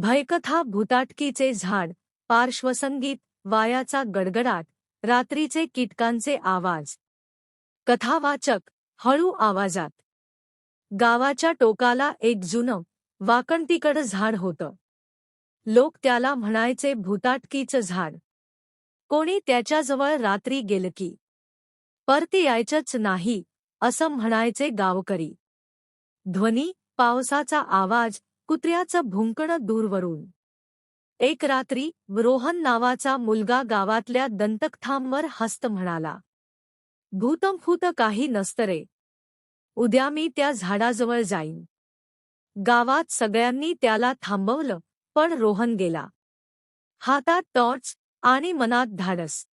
भयकथा भूताटकीचे झाड पार्श्वसंगीत वायाचा गडगडाट रात्रीचे कीटकांचे आवाज. कथावाचक हळू आवाजात. गावाच्या टोकाला एक जुनं वाकणतीकडं झाड होतं. लोक त्याला म्हणायचे भूताटकीचं झाड. कोणी त्याच्याजवळ रात्री गेलं की? परती यायचंच नाही असं म्हणायचे गावकरी. ध्वनी पावसाचा आवाज कुत्र्याचं भुंकणं दूरवरून. एक रात्री रोहन नावाचा मुलगा गावातल्या दंतकथांवर हस्त म्हणाला. भूतंफूत काही नसतं रे. उद्या मी त्या झाडाजवळ जाईन. गावात सगळ्यांनी त्याला थांबवलं पण रोहन गेला. हातात टॉर्च आणि मनात धाडस.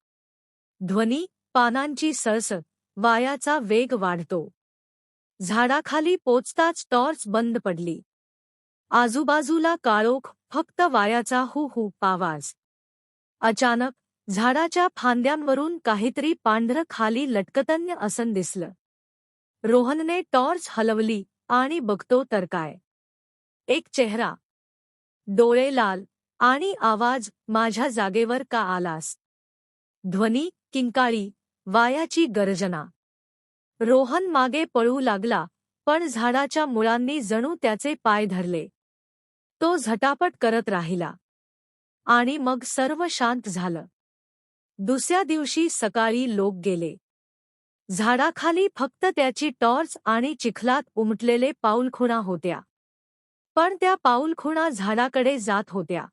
ध्वनी पानांची सळस वायाचा वेग वाढतो. झाडाखाली पोचताच टॉर्च बंद पडली. आजूबाजूला काळोख फक्त वायाचा हु हु आवाज. अचानक झाडाच्या फांद्यांवरून काहीतरी पांढरं खाली लटकतन्य असन दिसलं. रोहनने टॉर्च हलवली आणि बघतो तर काय एक चेहरा. डोळे लाल आणि आवाज माझ्या जागेवर का आलास? ध्वनी किंकाळी वायाची गर्जना. रोहन मागे पळू लागला पण झाडाच्या मुळांनी जणू त्याचे पाय धरले. तो झटापट करत राहिला. आणि मग सर्व शांत झालं. दुसऱ्या दिवशी सकाळी लोक गेले. झाडाखाली फक्त त्याची टॉर्च आणि चिखलात उमटलेले पाऊलखुणा होत्या. पण त्या पाऊलखुणा झाडाकडे जात होत्या.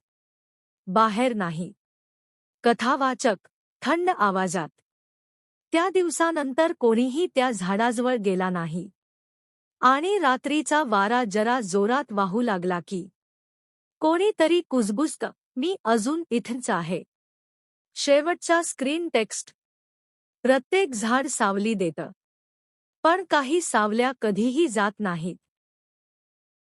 बाहेर नाही. कथावाचक थंड आवाजात. त्या दिवसानंतर कोणीही त्या झाडाजवळ गेला नाही. आणि रात्रीचा वारा जरा जोरात वाहू लागला की कोणीतरी कुजबुजत. मी अजून इथंच आहे. शेवटचा स्क्रीन टेक्स्ट. प्रत्येक झाड सावली देतं. पण काही सावल्या कधीही जात नाहीत.